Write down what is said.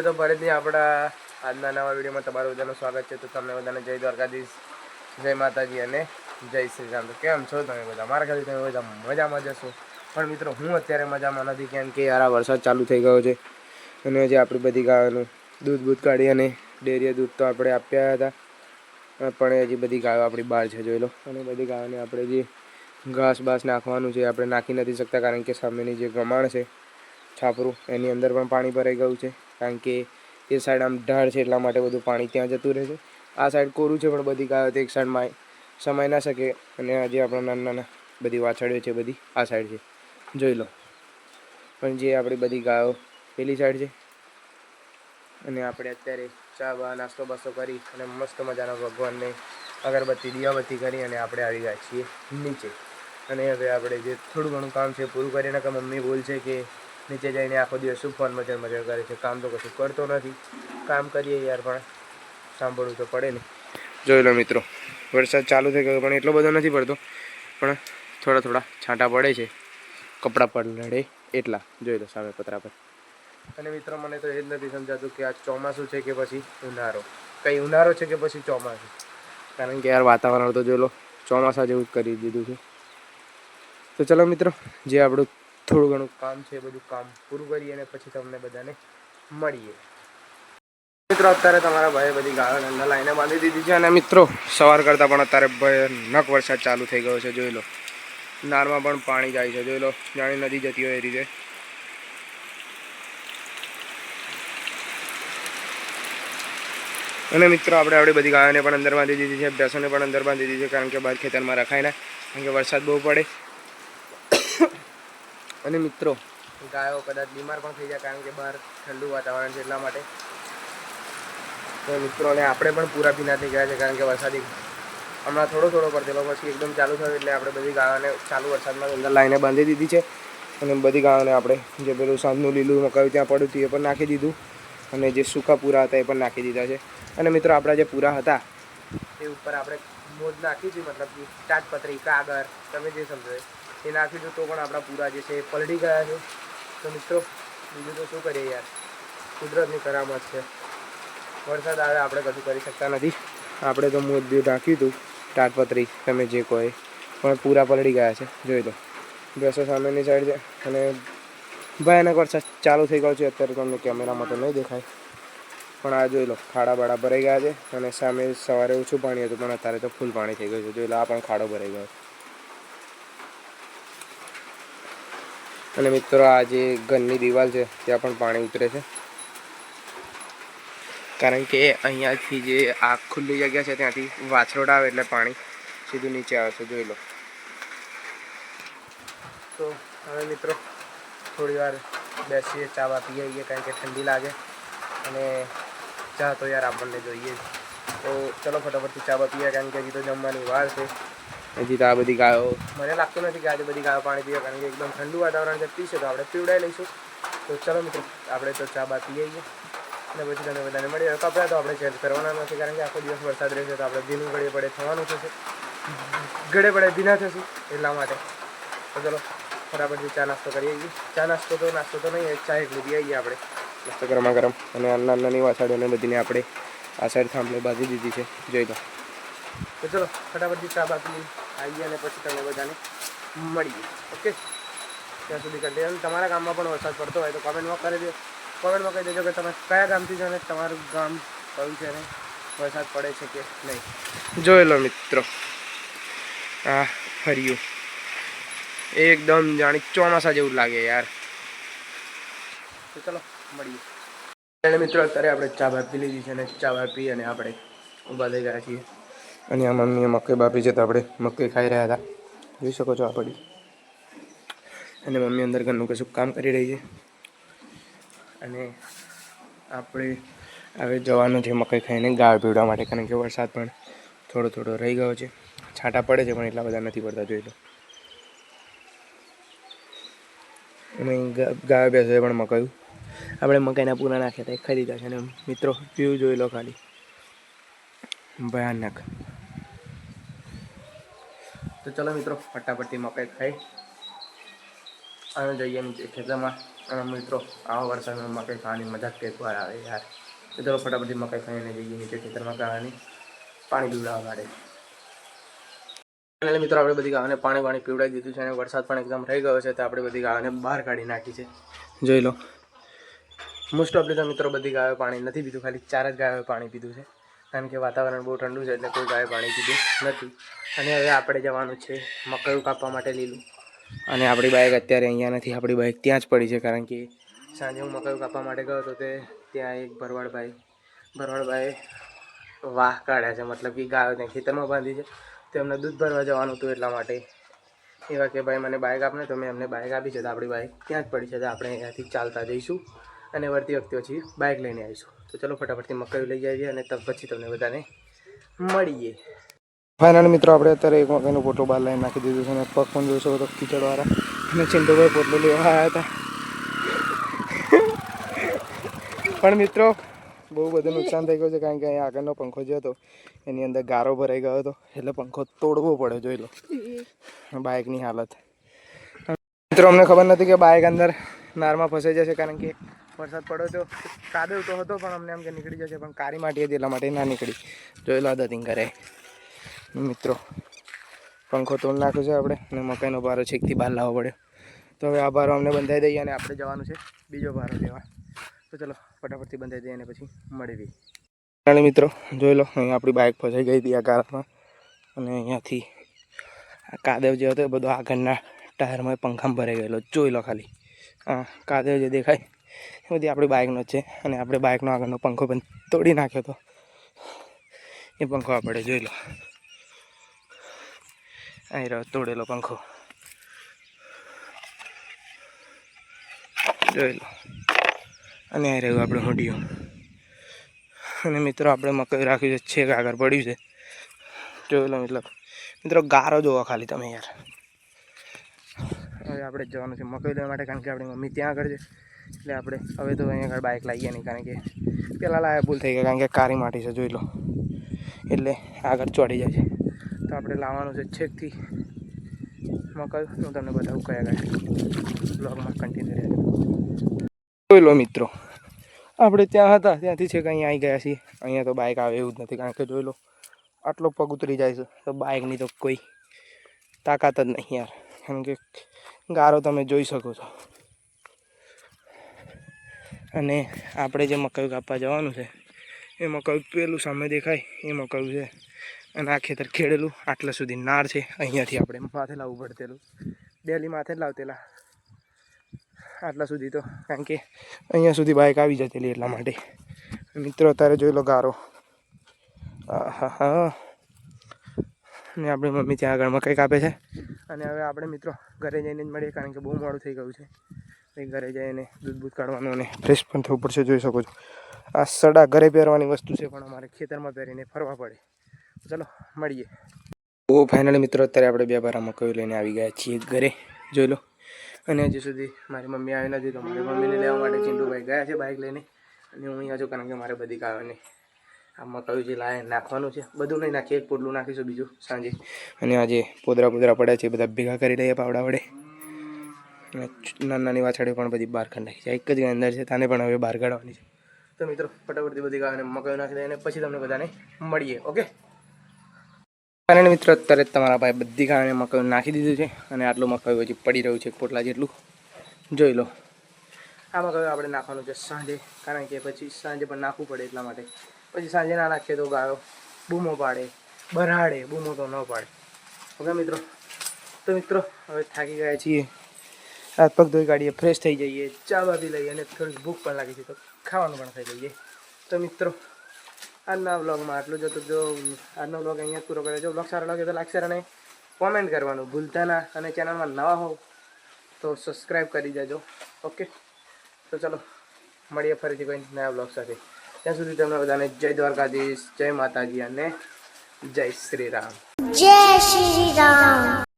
Video તો ફરીથી આપણા આજના નવા વિડીયોમાં તમારું બધાનું સ્વાગત છે. તો તમને બધાને જય દ્વારકાધીશ, જય માતાજી અને જય શ્રી રામ. તો કેમ છો તમે બધા? મારા ઘરે તમે બધા મજામાં જશો પણ મિત્રો, હું અત્યારે મજામાં નથી, કેમ કે યાર આ વરસાદ ચાલુ થઈ ગયો છે. અને જે આપણી બધી ગાયોનું દૂધ બૂધ કાઢી અને ડેરીએ દૂધ તો આપણે આપ્યા હતા. પણ હજી બધી ગાયો આપણી બહાર છે, જોઈ લો. અને બધી ગાયોને આપણે જે ઘાસ બાસ નાખવાનું છે આપણે નાખી નથી શકતા, કારણ કે સામેની જે ગમાણ છે, છાપરું, એની અંદર પણ પાણી ભરાઈ ગયું છે. કારણ કે એ સાઈડ આમ ઢાળ છે એટલા માટે બધું પાણી ત્યાં જતું રહે છે. આ સાઈડ કોરું છે પણ બધી ગાયો એક સાઈડમાં સમાઈ ના શકે અને આજે આપણા નાના નાના બધી વાછળીઓ છે બધી આ સાઈડ છે. જોઈ લો. પણ જે આપણી બધી ગાયો પેલી સાઈડ છે. અને આપણે અત્યારે ચા બા નાસ્તો બાસ્તો કરી અને મસ્ત મજાના ભગવાનને અગરબત્તી દિયાબત્તી કરી અને આપણે આવી ગયા છીએ નીચે. અને હવે આપણે જે થોડું ઘણું કામ છે પૂરું કરીને કે મમ્મી બોલ છે કે નીચે જઈને આખો દિવસ શું ફોન મચર મચર કરે છે કામ તો કશું કરતો નથી. કામ કરીએ યાર પણ સાંભળવું તો પડે ને. જોઈ લો મિત્રો વરસાદ ચાલુ થઈ ગયો પણ એટલો બધો નથી પડતો. પણ થોડા થોડા છાંટા પડે છે કપડાં પર લડે એટલા. જોઈ લો સામે પતરા પર. અને મિત્રો મને તો એ જ નથી સમજાતું કે આ ચોમાસું છે કે પછી ઉનાળો? કંઈ ઉનાળો છે કે પછી ચોમાસું? કારણ કે યાર વાતાવરણ તો જોઈ લો ચોમાસા જેવું જ કરી દીધું છે. તો ચલો મિત્રો જે આપણું થોડું ઘણું કામ છે બધું કામ પૂરું કરીએ અને પછી તમને બધાને મળીએ. મિત્રો, અત્યારે તમારા ભાઈએ બધી ગાયો અંદર લાઈને બાંધી દીધી છે અને મિત્રો, સવાર કરતાં પણ અત્યારે ભયાનક વરસાદ ચાલુ થઈ ગયો છે, જોઈ લો. નારમાં પણ પાણી જાય છે, જોઈ લો. જાણી નદી જતી હોય એ રીતે. અને મિત્રો, આપણે આપણી બધી ગાયોને પણ અંદર બાંધી દીધી છે, ભેંસોને પણ અંદર બાંધી દીધી છે, કારણ કે બહાર ખેતરમાં રખાય ને, કારણ કે વરસાદ બહુ પડે. અને મિત્રો, ગાયો કદાચ બીમાર પણ થઈ જાય કારણ કે બહાર ઠંડુ વાતાવરણ છે એટલા માટે. તો મિત્રોને આપણે પણ પૂરા ભીના થઈ ગયા છે કારણ કે વરસાદી હમણાં થોડો થોડો પડતેલો પછી એકદમ ચાલુ થયો એટલે આપણે બધી ગાયોને ચાલુ વરસાદમાં અંદર લાઈને બાંધી દીધી છે. અને બધી ગાયોને આપણે જે પેલું સાંજનું લીલું મકાવ્યું ત્યાં પડ્યું હતું એ પણ નાખી દીધું. અને જે સૂકા પૂરા હતા એ પણ નાખી દીધા છે. અને મિત્રો, આપણા જે પૂરા હતા એ ઉપર આપણે મોજ નાખી છે, મતલબ કે તાટપત્રી કાગળ, તમે જે સમજો એ. નાખી નાખ્યું તો પણ આપણા પૂરા જે છે એ પલડી ગયા છે. તો મિત્રો, બીજું તો શું કરીએ યાર? કુદરતની કરામત છે. વરસાદ આવે આપણે કશું કરી શકતા નથી. આપણે તો બી નાખ્યું હતું તાટપત્રી તમે જે કહો પણ પૂરા પલળી ગયા છે, જોઈ લો. બેસો સામેની સાઈડ છે અને ભયાનક વરસાદ ચાલુ થઈ ગયો છે. અત્યારે તમને કેમેરામાં તો નહીં દેખાય. પણ આ જોઈ લો, ખાડા બાડા ભરાઈ ગયા છે અને સામે સવારે ઓછું પાણી હતું, પણ અત્યારે તો ફૂલ પાણી થઈ ગયું છે. જોઈ લો, આ પણ ખાડો ભરાઈ ગયો છે. અને મિત્રો, આ જે ઘરની દિવાલ છે, ત્યાં પણ પાણી ઉતરે છે. કારણ કે અહીંયાથી જે આ ખુલ્લી જગ્યા છે, ત્યાંથી વાછરોડ આવે એટલે પાણી સીધું નીચે આવે છે, જોઈ લો. તો હવે મિત્રો, થોડી વાર બેસીએ, ચા બા પીએ આવીએ, કારણ કે ઠંડી લાગે. અને ચા તો યાર આપણને જોઈએ તો ચલો ફટાફટથી ચા બા પીએ, કારણ કે હજી તો જમવાની વાર છે. હજી તો આ બધી ગાયો મને લાગતું નથી કે આજે બધી ગાયો પાણી પીવે કારણ કે એકદમ ઠંડુ વાતાવરણ છે પીશે તો આપણે પીવડાવી લઈશું. તો ચલો મિત્રો આપણે તો ચા બા પી આવીએ અને પછી તમે બધાને મળીએ. કપડાં તો આપણે ચેન્જ કરવાના નથી કારણ કે આખો દિવસ વરસાદ રહેશે તો આપણે ભીનું ગળે પડે થવાનું થશે. ગળે પડે ભીના થશું એટલા માટે. તો ચલો ફટાફટથી ચા નાસ્તો કરી આવીએ ચા નાસ્તો તો નાસ્તો તો નહીં ચા એટલી પી આવીએ આપણે. મસ્ત ગરમા ગરમ. અને નાના નાની વાસાડીઓને બધીને આપણે આ સાઈડ થાંભલે બાંધી દીધી છે. જોઈ લો. તો ચલો ફટાફટથી ચા બાકી આવીએ અને પછી તમને બધાને મળીએ. ઓકે ત્યાં સુધી કરી દેજો તમારા ગામમાં પણ વરસાદ પડતો હોય તો કોમેન્ટમાં કરી દો. કોમેન્ટમાં કહી દેજો કે તમે કયા ગામથી છો ને તમારું ગામ કયું છે ને? વરસાદ પડે છે કે નહીં? જોઈ લો મિત્રો. આ ફર્યું એકદમ જાણી ચોમાસા જેવું લાગે યાર. તો ચલો, મળીએ. મિત્રો, અત્યારે આપણે ચા બા પી લીધી છે અને ચા બા પી અને આપણે ઊભા થઈ ગયા છીએ. અને આ મમ્મીએ મકઈ બાપી છે તો આપણે મકઈ ખાઈ રહ્યા હતા. જોઈ શકો છો આ પડી અને મમ્મી અંદર ઘરનું કશું કામ કરી રહી છે. અને આપણે હવે જવાનું છે મકઈ ખાઈને ગાળ પીવડા માટે, કારણ કે વરસાદ પણ થોડો થોડો રહી ગયો છે. છાંટા પડે છે પણ એટલા બધા નથી પડતા, જોઈ લો. અને ગા- ગાય બેસે પણ મકાયું આપણે મકાઈના પૂરા નાખ્યા હતા ખરીદ્યા છે. અને મિત્રો, વ્યૂ જોઈ લો ખાલી. ભયાનક. તો ચલો મિત્રો ફટાફટથી મકાઈ ખાઈ અને જઈએ નીચે ખેતરમાં. અને મિત્રો, આવા વરસાદમાં મકાઈ ખાવાની મજા જ કંઈક વાર આવે યાર. તો ચલો ફટાફટ મકાઈ ખાઈને જઈએ નીચે ખેતરમાં ખાવાની. પાણી પીવડાવવા માટે. એટલે મિત્રો, આપણે બધી ગાવાને પાણી પાણી પીવડાવી દીધું છે અને વરસાદ પણ એકદમ રહી ગયો છે, તો આપણે બધી ગાવાને બહાર કાઢી નાખી છે. જોઈ લો. મોસ્ટ ઓફલી તો મિત્રો, બધી ગાયો પાણી નથી પીધું, ખાલી ચાર જ ગાયોએ પાણી પીધું છે. કારણ કે વાતાવરણ બહુ ઠંડુ છે એટલે કોઈ ગાય પાણી પીધું નથી. અને હવે આપણે જવાનું છે મકરું કાપવા માટે લીલું. અને આપણી બાઇક અત્યારે અહીંયા નથી, આપણી બાઇક ત્યાં જ પડી છે કારણ કે સાંજે હું મકરું કાપવા માટે ગયો હતો તે ત્યાં એક ભરવાડભાઈ ભરવાડભાઈ વાહ કાઢ્યા છે. મતલબ કે ગાયો ત્યાં ખેતરમાં બાંધી છે. તો એમને દૂધ ભરવા જવાનું હતું એટલા માટે. એવા કે ભાઈ મને બાઇક આપને તો મેં એમને બાઇક આપી છે તો આપણી બાઇક ત્યાં જ પડી છે તો આપણે અહીંયાથી ચાલતા જઈશું. અને વળતી વખતે પછી બાઇક લઈને આવીશું. તો ચલો ફટાફટથી મકાઈ લઈ આવીએ અને પછી તમને બધાને મળીએ. ફાઇનલ મિત્રો, આપણે અત્યારે એક મકાઈનો પોટલો બહાર લઈને નાખી દીધું છે અને પગ પણ જોશો તો કીચડવાળા. અને ચિંટુભાઈ પોટલો લેવા આવ્યા હતા. પણ મિત્રો, બહુ બધું નુકસાન થઈ ગયું છે કારણ કે અહીંયા આગળનો પંખો જે હતો, એની અંદર ગારો ભરાઈ ગયો હતો, એટલે પંખો તોડવો પડે જોઈ લો. બાઇકની હાલત. મિત્રો, અમને ખબર નથી કે બાઇક અંદર નારમાં ફસાઈ જશે કારણ કે વરસાદ પડ્યો તો કાદવ તો હતો પણ અમને એમ કે નીકળી જશે, પણ કારી માટી હતી એટલા માટે ના નીકળી. જોઈ લો દતિંગ કરે. મિત્રો, પંખો તોડ નાખ્યો છે આપણે અને મકાઈનો ભારો છેકથી બહાર લાવવો પડ્યો. તો હવે આ ભારો અમને બંધાઈ દઈએ અને આપણે જવાનું છે બીજો ભારો લેવા. તો ચલો, ફટાફટથી બંધાઈ દઈએ અને પછી મળી અને મિત્રો, જોઈ લો અહીંયા આપણી બાઇક ફસાઈ ગઈ હતી આ કારમાં. અને અહીંયાથી આ કાદવ જે હતો એ બધો આગળના ટાયરમાં પંખામાં ભરાઈ ગયેલો. જોઈ લો ખાલી. હા કાદવ જે દેખાય એ બધી આપણી બાઇકનો છે અને આપણે બાઇકનો આગળનો પંખો પણ તોડી નાખ્યો હતો એ પંખો આપણે જોઈ લો. અહીં રહ્યો તોડેલો પંખો. જોઈ લો. અને અહીં રહ્યું આપણે હોડીઓ અને મિત્રો આપણે મકાઈ રાખ્યું છે, છેક આગળ પડ્યું છે. જોઈ લો મતલબ. મિત્રો ગારો જોવો ખાલી તમે યાર. હવે આપણે જવાનું છે મકાઈ લેવા માટે કારણ કે આપણી મમ્મી ત્યાં આગળ છે. એટલે આપણે હવે તો અહીંયા આગળ બાઇક લાવીએ નહીં કારણ કે પહેલાં લાયા ભૂલ થઈ ગઈ કારણ કે કારી માટી છે, જોઈ લો. એટલે આગળ ચોડી જાય છે. તો આપણે લાવવાનું છે છેકથી. મકલ હું તમને બતાવું કયા ગયા બ્લોગમાં કન્ટિન્યુ રહે જોઈ લો મિત્રો, આપણે ત્યાં હતા, ત્યાંથી છેક અહીંયા આવી ગયા છીએ. અહીંયા તો બાઇક આવે એવું જ નથી કારણ કે જોઈ લો, આટલો પગ ઉતરી જાય છે. તો બાઇકની તો કોઈ તાકાત જ નહીં યાર. કારણ કે ગારો તમે જોઈ શકો છો. અને આપણે જે મકાઈ કાપવા જવાનું છે, એ મકાઈ પેલું સામે દેખાય, એ મકાઈ છે. અને આ ખેતર ખેડેલું, આટલા સુધી નાર છે. અહીંયાથી આપણે માથે લાવવું પડતેલું ડેલી માથે જ લાવતેલા. આટલા સુધી તો, કારણ કે અહીંયા સુધી બાઇક આવી જતેલી એટલા માટે. મિત્રો, અત્યારે જોઈ લો ગારો. હા હા ને આપણી મમ્મી ત્યાં આગળ મકાઈ કાપે છે. અને હવે આપણે મિત્રો ઘરે જઈને જ મળીએ, કારણ કે બહુ મોડું થઈ ગયું છે. ઘરે જઈને દૂધ બૂધ કાઢવાનું અને ફ્રેશ પણ થવું પડશે, જોઈ શકો છો. આ સડા ઘરે પહેરવાની વસ્તુ છે, પણ અમારે ખેતરમાં પહેરીને ફરવા પડે. ચલો, મળીએ. ઓ ફાઇનલી મિત્રો, અત્યારે આપણે બે બારા મકાઈ લઈને આવી ગયા છીએ ઘરે, જોઈ લો. અને હજી સુધી મારી મમ્મી આવી નથી, તો મારી મમ્મીને લેવા માટે ચિંટુભાઈ ગયા છે બાઇક લઈને. અને હું અહીંયા છું, કારણ કે મારે બધી કાવાની આ મકાઈ જે લાવે નાખવાનું છે. બધું નહીં નાખીએ, એક પોટલું નાખીશું બીજું, સાંજે. અને આજે પોદરા પોદરા પડ્યા છે, બધા ભેગા કરી લઈએ પાવડા વડે. નાની નાની વાછડીઓ પણ બધી બહાર કાઢી નાખી છે. એક જ અંદર છે, તાને પણ હવે બહાર કાઢવાની છે. તો મિત્રો, ફટાફટથી બધી ગાયને મકાઈ નાખી દે અને પછી તમને બધાને મળીએ, ઓકે? અને મિત્રો, અત્યારે તમારા ભાઈ બધી ગાયને મકાઈ નાખી દીધું છે અને આટલું મકાઈ હજી પડી રહ્યું છે, પોટલા જેટલું. જોઈ લો. આ મકાઈ આપણે નાખવાનું છે સાંજે, કારણ કે પછી સાંજે પણ નાખવું પડે એટલા માટે. પછી સાંજે ના નાખીએ તો ગાયો બૂમો પાડે, બરાડે, બૂમો તો ન પાડે. ઓકે મિત્રો? તો મિત્રો, હવે થાકી ગયા છીએ. હાથ પગ ધોઈ કાઢીએ ફ્રેશ થઈ જઈએ, ચા બા લઈએ અને થોડીક ભૂખ પણ લાગી છે તો ખાવાનું પણ ખાઈ લઈએ. તો મિત્રો, આજના વ્લોગમાં આટલું જ હતું. જો આજનો વ્લોગ અહીંયા પૂરો કરે જો વ્લોગ સારો લાગે તો લાગશે અને કોમેન્ટ કરવાનું ભૂલતા ના અને ચેનલમાં નવા હોવ તો સબસ્ક્રાઈબ કરી દેજો. ઓકે તો ચાલો, મળીએ ફરીથી કોઈ નયા વ્લોગ સાથે. ત્યાં સુધી તમને બધાને જય દ્વારકાધીશ, જય માતાજી અને જય શ્રી રામ. જય શ્રી રામ.